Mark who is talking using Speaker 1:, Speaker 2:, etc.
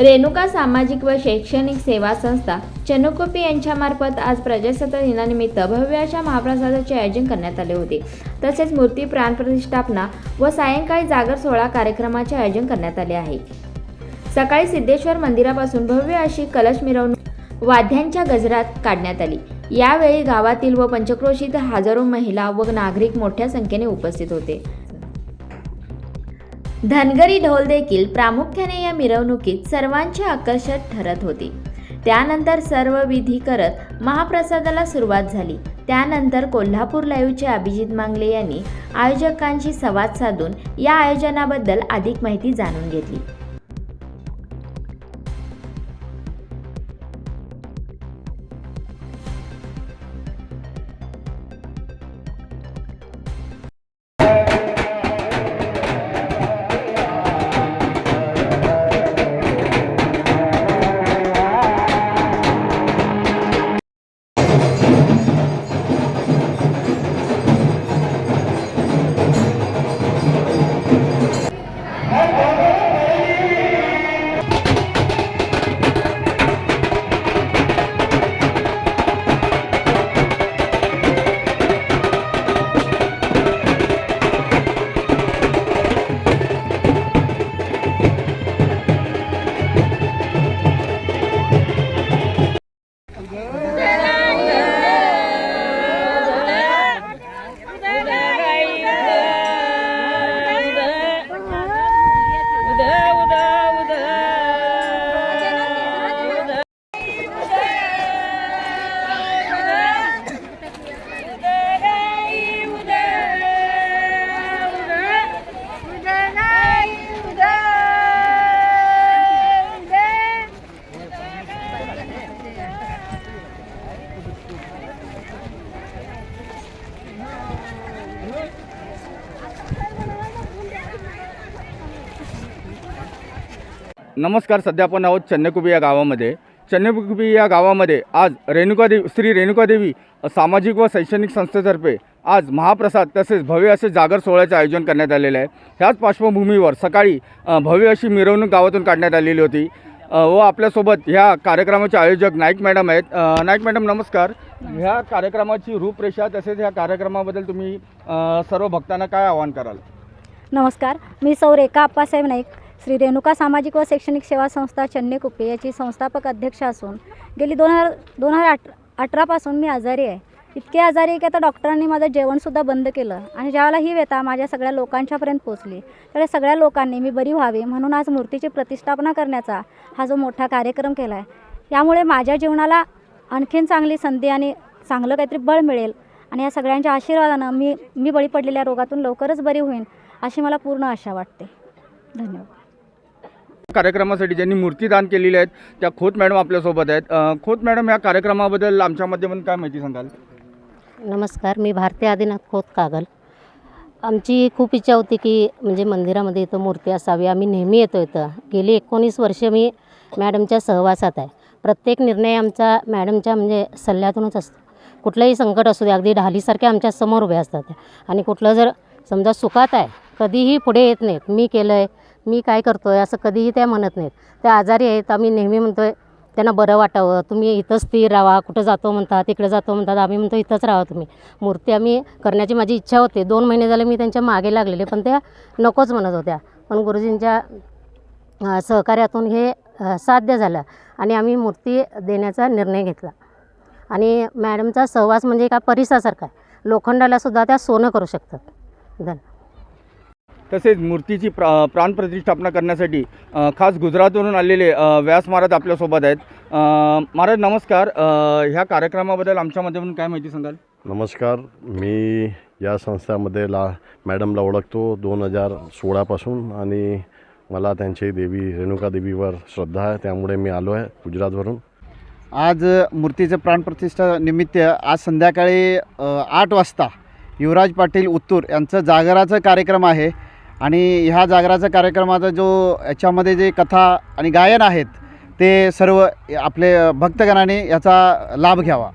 Speaker 1: रेणुका सामाजिक व शैक्षणिक सेवा संस्था चनुकोपी यांच्यामार्फत आज प्रजासत्ताक दिनानिमित्त भव्य अशा महाप्रसादाचे आयोजन करण्यात आले होते. तसेच मूर्ती प्राणप्रतिष्ठापना व सायंकाळी जागर सोहळा कार्यक्रमाचे आयोजन करण्यात आले आहे. सकाळी सिद्धेश्वर मंदिरापासून भव्य अशी कलश मिरवणूक वाद्यांच्या गजरात काढण्यात आली. यावेळी गावातील व पंचक्रोशीत हजारो महिला व नागरिक मोठ्या संख्येने उपस्थित होते. धनगरी ढोल देखील प्रामुख्याने या मिरवणुकीत सर्वांचे आकर्षक ठरत होते. त्यानंतर सर्व विधी करत महाप्रसादाला सुरुवात झाली. त्यानंतर कोल्हापूर लाईव्हचे अभिजित मांगले यांनी आयोजकांशी संवाद साधून या आयोजनाबद्दल अधिक माहिती जाणून घेतली.
Speaker 2: नमस्कार सध्या आपण आहोत चन्नकुबी या गावामध्ये. चन्नकुबी या गावामध्ये आज रेणुकादेवी श्री रेणुकादेवी सामाजिक व शैक्षणिक संस्थेतर्फे आज महाप्रसाद तसेच भव्य असे जागर सोहळ्याचे आयोजन करण्यात आलेले आहे. ह्याच पार्श्वभूमीवर सकाळी भव्य अशी मिरवणूक गावातून काढण्यात आलेली होती. व आपल्यासोबत ह्या कार्यक्रमाचे आयोजक नाईक मॅडम आहेत. नाईक मॅडम नमस्कार. ह्या कार्यक्रमाची रूपरेषा तसेच ह्या कार्यक्रमाबद्दल तुम्ही सर्व भक्तांना काय आवाहन कराल?
Speaker 3: नमस्कार. मी सौ रेखा आप्पासाहेब नाईक. श्री रेणुका सामाजिक व शैक्षणिक सेवा संस्था चन्नेकुप्पे याची संस्थापक अध्यक्ष असून गेली दोन हजार दोन हजार अठ अठरापासून मी आजारी आहे. इतके आजारी की आता डॉक्टरांनी माझं जेवणसुद्धा बंद केलं आणि ज्यावेळेला ही व्यथा माझ्या सगळ्या लोकांच्यापर्यंत पोचली तर सगळ्या लोकांनी मी बरी व्हावी म्हणून आज मूर्तीची प्रतिष्ठापना करण्याचा हा जो मोठा कार्यक्रम केला आहे यामुळे माझ्या जीवनाला आणखीन चांगली संधी आणि चांगलं काहीतरी बळ मिळेल आणि या सगळ्यांच्या आशीर्वादानं मी मी बळी पडलेल्या रोगातून लवकरच बरी होईन अशी मला पूर्ण आशा वाटते. धन्यवाद.
Speaker 2: कार्यक्रमासाठी ज्यांनी मूर्ती दान केलेली आहेत त्या खोत मॅडम आपल्यासोबत आहेत. खोत मॅडम या कार्यक्रमाबद्दल आमच्या माध्यमातून काय माहिती सांगाल?
Speaker 4: नमस्कार मी भारती आदिनाथ खोत कागल. आमची खूप इच्छा होती की म्हणजे मंदिरामध्ये इथं मूर्ती असावी. आम्ही नेहमी येतो इथं. गेली एकोणीस वर्ष मी मॅडमच्या सहवासात आहे. प्रत्येक निर्णय आमचा मॅडमच्या म्हणजे सल्ल्यातूनच असतो. कुठलंही संकट असू दे अगदी ढालीसारखे आमच्यासमोर उभे असतात. आणि कुठलं जर समजा सुखात आहे कधीही पुढे येत नाहीत. मी केलं आहे मी काय करतो आहे असं कधीही त्या म्हणत नाहीत. त्या आजारी आहेत आम्ही नेहमी म्हणतो आहे त्यांना बरं वाटावं तुम्ही इथं स्थिर राहा कुठं जातो म्हणतात तिकडे जातो म्हणतात आम्ही म्हणतो इथंच राहा तुम्ही. मूर्ती आम्ही करण्याची माझी इच्छा होती. दोन महिने झाले मी त्यांच्या मागे लागलेले पण त्या नकोच म्हणत होत्या. पण गुरुजींच्या सहकार्यातून हे साध्य झालं आणि आम्ही मूर्ती देण्याचा निर्णय घेतला. आणि मॅडमचा सहवास म्हणजे एका परिसासारखा आहे. लोखंडाला सुद्धा त्या सोनं करू शकतात. धन्यवाद
Speaker 2: तसेच मूर्तीची प्रा प्राणप्रतिष्ठापना करण्यासाठी खास गुजरातवरून आलेले व्यास महाराज आपल्यासोबत आहेत. महाराज नमस्कार. ह्या कार्यक्रमाबद्दल आमच्या माध्यमातून काय माहिती सांगाल?
Speaker 5: नमस्कार. मी या संस्थेमध्ये ला मॅडमला ओळखतो दोन हजार सोळापासून आणि मला त्यांची देवी रेणुका देवीवर श्रद्धा आहे. त्यामुळे मी आलो आहे गुजरातवरून.
Speaker 6: आज मूर्तीचं प्राणप्रतिष्ठा निमित्त आज संध्याकाळी आठ वाजता युवराज पाटील उत्तूर यांचं जागराचं कार्यक्रम आहे. आणि ह्या जागराचा कार्यक्रमाचा जो याच्यामध्ये जे कथा आणि गायन आहेत ते सर्व आपले भक्तगणाने याचा लाभ घ्यावा.